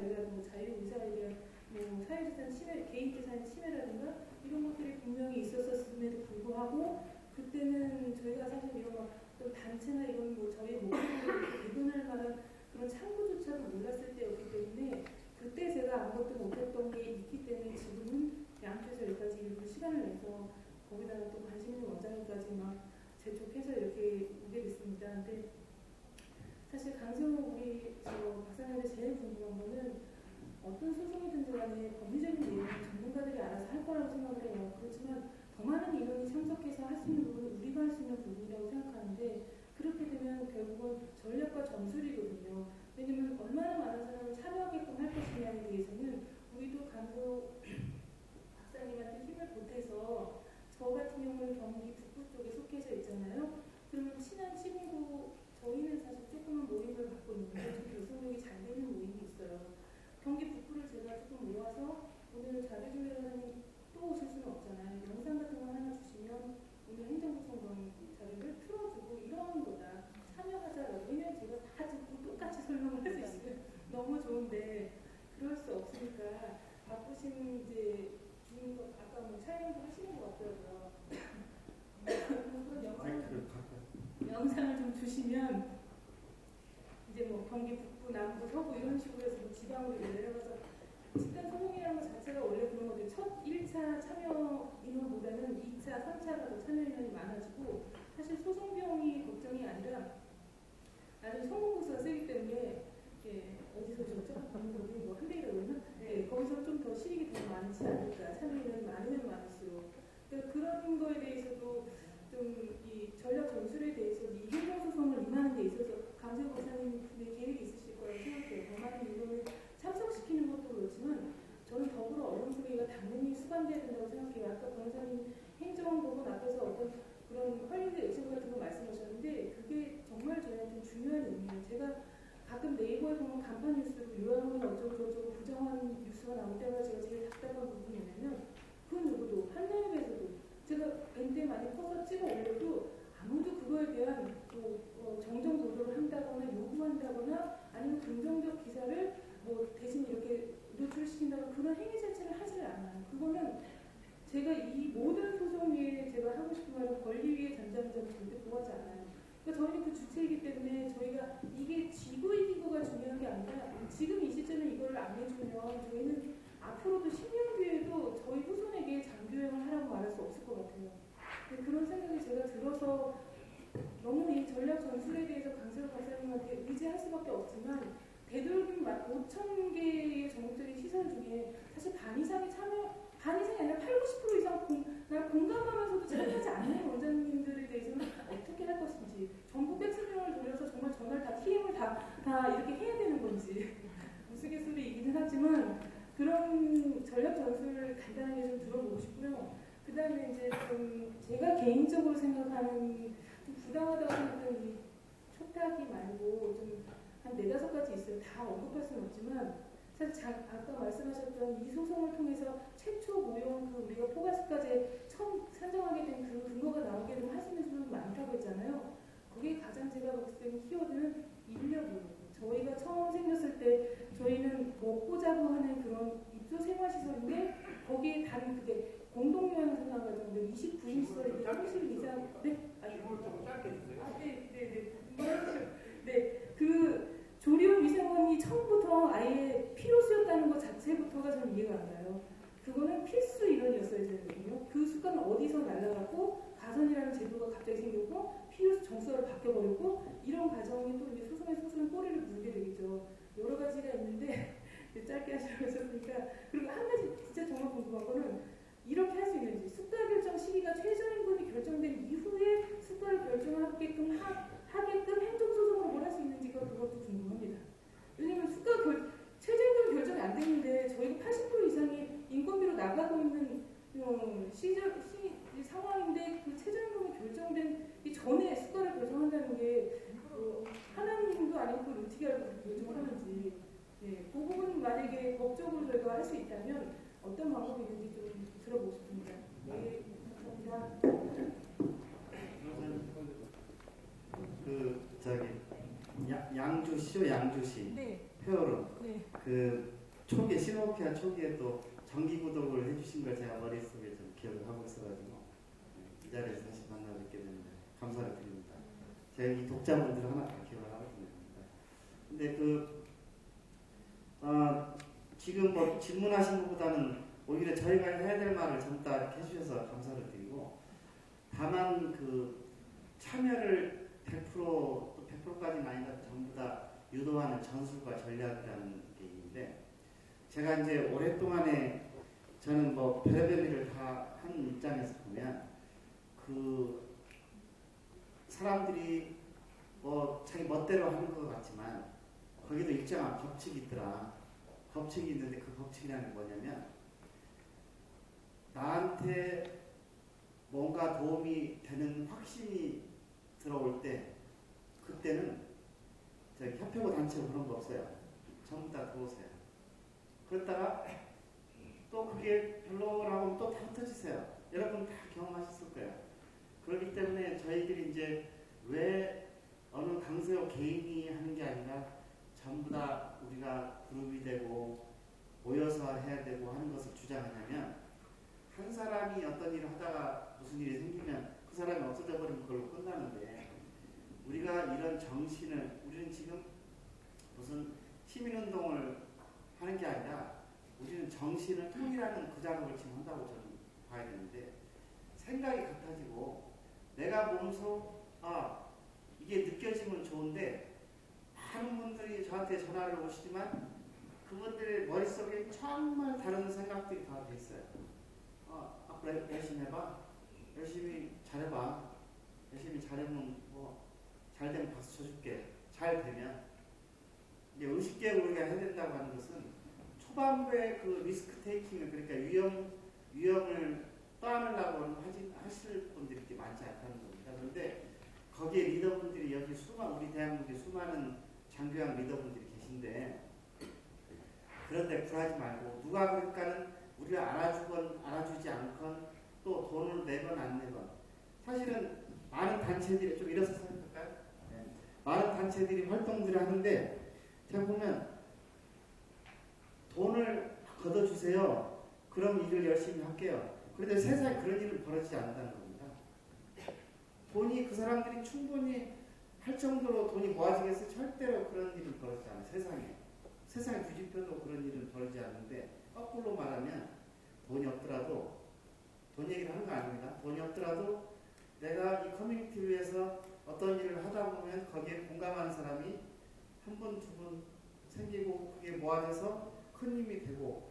자유라든가 자유의사에 대한 뭐 사회재산 침해, 개인재산 침해라든가 이런 것들이 분명히 있었음에도 불구하고 그때는 저희가 사실 이런 또 단체나 이런 뭐 저희 목표를 대변할 만한 그런 창구조차도 몰랐을 때였기 때문에 그때 제가 아무것도 못했던 게 있기 때문에 지금은 양쪽에서 여기까지 일부 시간을 내서 거기다가 또 관심 있는 원장님까지 막 재촉해서 이렇게 오게 됐습니다. 근데 사실 강세호 우리 저 박사님한테 제일 궁금한 거는 어떤 소송이든지 간에 법리적인 내용은 전문가들이 알아서 할 거라고 생각을 해요. 그렇지만 더 많은 인원이 참석해서 할 수 있는 부분은 우리가 할 수 있는 부분이라고 생각하는데 그렇게 되면 결국은 전략과 전술이거든요. 왜냐면 얼마나 많은 사람을 참여하게끔 할 것이냐에 대해서는 우리도 강도 박사님한테 힘을 보태서 저 같은 경우는 경기 북부 쪽에 속해져 있잖아요. 그러면 친한 친구 저희는 사실 조금은 모임을 갖고 있는데 좀 결속력이 잘 되는 모임이 있어요. 경기 북부를 제가 조금 모아서 오늘 자료조 회장님 또 오실 수는 없잖아요. 영상 같은 거 하나 주시면 오늘 행정구성원 자료를 틀어주고 이런 거다. 참여하자라고 왜냐면 제가 다 듣고 똑같이 설명을 할 수 있어요. 너무 좋은데 그럴 수 없으니까 바쁘신 이제 주인 것 아까 뭐 촬영도 하시는 것 같더라고요. 그런 영상을 영상을 좀 주시면 이제 뭐 경기 북부, 남부, 서부 이런 식으로 해서 뭐 지방으로 내려가서 집단 소송이라는 것 자체가 원래 그런 건데 첫 1차 참여 인원보다는 2차, 3차가 더 참여 인원이 많아지고 사실 소송 비용이 걱정이 아니라 나중에 성공부수가 세기 때문에 예, 어디서 줬죠? 방송이 뭐 한대이라고 했나? 예, 거기서 좀 더 실익이 더 많지 않을까 참여 인원이 많으면 많을수록 그러니까 그런 거에 대해서도 좀 이 전략 전술에 대해서 이 행정 소송을 임하는 데 있어서 강세호 박사님의 계획이 있으실 거라고 생각해요. 더 많은 인원을 참석시키는 것도 그렇지만 저는 더불어 언론소개가 당연히 수반돼야 된다고 생각해요. 아까 변호사님 행정 부분 앞에서 어떤 그런 헐리우드 액션 같은 거 말씀하셨는데 그게 정말 저희한테 중요한 의미예요. 제가 가끔 네이버에 보면 간판 뉴스로 요양원 어쩌고 저쩌고 부정한 뉴스가 나올 때마다 제가 제일 답답한 부분이 뭐냐면 그 누구도 한나라에서도 제가 밴드에 많이 커서 찍어 올려도 아무도 그거에 대한 뭐 어, 정정 보도를 한다거나 요구한다거나 아니면 긍정적 기사를 뭐 대신 이렇게 노출시킨다는 그런 행위 자체를 하질 않아요. 그거는 제가 이 모든 소송 위에 제가 하고 싶은 말은 권리 위에 전장점을 절대 구하지 않아요. 그러니까 저희는 그 주체이기 때문에 저희가 이게 지고 이기고가 중요한 게 아니라 지금 이 시점에 이걸 안 해주면 저희는 앞으로도 10년 뒤에도 저희 후손에게 장교형을 하라고 말할 수 없을 것 같아요. 그런 생각이 제가 들어서 너무 이 전략 전술에 대해서 강세로 박사님한테 의지할 수밖에 없지만 되도록이면 5천 개의 전국적인 시설 중에 사실 반 이상이 참여, 반 이상이 아니라 8, 90% 이상 공, 날 공감하면서도 않는 원장님들에 대해서는 어떻게 할 것인지 전부 백스명을 돌려서 정말 전날 다 TM을 다, 다 이렇게 해야 되는 건지 우스갯소리이기는 하지만 그런 전략 전술을 간단하게 좀 들어보고 싶고요. 그 다음에 이제 좀 제가 개인적으로 생각하는 좀 부당하다고 생각하는 이 촉탁이 말고 좀 한 네다섯 가지 있어요. 다 언급할 수는 없지만 자, 아까 말씀하셨던 이 소송을 통해서 최초 모형 그 우리가 포괄수까지 처음 산정하게 된 그 근거가 나오게 되면 있는 부분이 많다고 했잖아요. 거기에 가장 제가 봤을 때는 키워드는 인력이에요. 저희가 처음 생겼을 때 저희는 먹고 자고 하는 그런 입소 생활시설인데 거기에 다른 그게 공동요양소 나가던데 29인 시설인데 30 이상 네? 아, 좀 짧게 주세요. 아, 네, 네, 네. 네, 그 조리원 위생원이 처음부터 아예 필요수였다는 것 자체부터가 저는 이해가 안 가요. 그거는 필수 인원이었어야 되거든요. 그 수가는 어디서 날라갔고 가선이라는 제도가 갑자기 생겼고 필요 정서를 바뀌어버렸고 이런 과정이 또 이제 소송에 소송에 꼬리를 물게 되겠죠. 여러 가지가 있는데 짧게 하시라고 하셨으니까 그리고 한 가지 진짜 정말 궁금한 거는 이렇게 할 수 있는지 수가 결정 시기가 최저임금이 결정된 이후에 수가를 결정하게끔 하, 하게끔 행정소송으로 뭘 할 수 있는지가 그것도 궁금합니다. 왜냐면 수가 결, 최저임금 결정이 안 저희가 80% 이상이 인건비로 나가고 있는 어, 시절, 시, 상황인데 그 최저임금이 결정된 이 전에 수가를 결정한다는 게 어, 하나님도 아니고 그걸 어떻게 알고 결정을 하는지 네, 그 부분 만약에 법적으로 저희가 할 수 있다면 어떤 방법이 있는지 좀 들어보고 싶습니다. 네, 감사합니다. 그 저기 야, 양주시죠 양주시 네. 회원은 네. 그 초기에 신호피아 초기에 또 정기 구독을 해주신 걸 제가 머릿속에 좀 기억을 하고 있어가지고 네, 이 자리에서 다시 만나 뵙게 되는데 감사를 드립니다. 제가 이 독자분들 하나 다 기억을 하고 있습니다. 근데 그 어, 지금 뭐 질문하신 것보다는 오히려 저희가 해야 될 말을 전부 다 이렇게 해주셔서 감사를 드리고 다만 그 참여를 100%또 100%까지는 아니다 전부 다 유도하는 전술과 전략이라는 게 있는데 제가 이제 오랫동안에 저는 뭐 별의별 일을 다 한 입장에서 보면 그 사람들이 뭐 자기 멋대로 하는 것 같지만 거기도 일정한 법칙이 있더라. 법칙이 있는데 그 법칙이라는 게 뭐냐면 나한테 뭔가 도움이 되는 확신이 들어올 때 그때는 저기 협회고 단체고 그런 거 없어요. 전부 다 들어오세요. 그랬다가 또 그게 별로라고 하면 또다 흩어지세요. 여러분 다 경험하셨을 거예요. 그렇기 때문에 저희들이 이제 왜 어느 강세호 개인이 하는 게 아니라 전부 다 우리가 그룹이 되고 모여서 해야 되고 하는 것을 주장하냐면 한 사람이 어떤 일을 하다가 무슨 일이 생기면 그 사람이 없어져 버리면 그걸로 끝나는데 우리가 이런 정신을 우리는 지금 무슨 시민운동을 하는 게 아니라 우리는 정신을 통일하는 그 작업을 지금 한다고 저는 봐야 되는데 생각이 같아지고 내가 몸소 아 이게 느껴지면 좋은데 많은 분들이 저한테 전화를 오시지만 그분들의 머릿속에 정말 다른 생각들이 다 돼 있어요. 아, 앞으로 열심히 해봐. 열심히 잘해봐. 열심히 잘하면 뭐 잘 되면 박수 쳐줄게. 잘 되면 이제 의식적으로 우리가 해야 된다고 하는 것은 초반부에 그 리스크 테이킹을 그러니까 위험 위험을 떠안으려고 하실 분들이 이렇게 많지 않다는 겁니다. 그런데 거기에 리더분들이 여기 수많 우리 대한민국에 수많은 장교양 리더분들이 계신데 그런데 굴하지 말고 누가 그러니까는 우리를 알아주건 알아주지 않건 또 돈을 내건 안 내건 사실은 많은 단체들이 좀 이래서 생각할까요? 네. 많은 단체들이 활동들을 하는데 제가 보면 돈을 걷어주세요. 그럼 일을 열심히 할게요. 그런데 세상에 그런 일은 벌어지지 않는다는 겁니다. 돈이 그 사람들이 충분히 할 정도로 돈이 모아지겠어요? 절대로 그런 일은 벌어지지 않아요. 세상에. 세상에 뒤집혀도 그런 일은 벌어지지 않는데 거꾸로 말하면 돈이 없더라도 돈 얘기를 하는 거 아닙니다. 돈이 없더라도 내가 이 커뮤니티를 위해서 어떤 일을 하다 보면 거기에 공감하는 사람이 한 분, 두분 생기고 그게 모아져서 큰 힘이 되고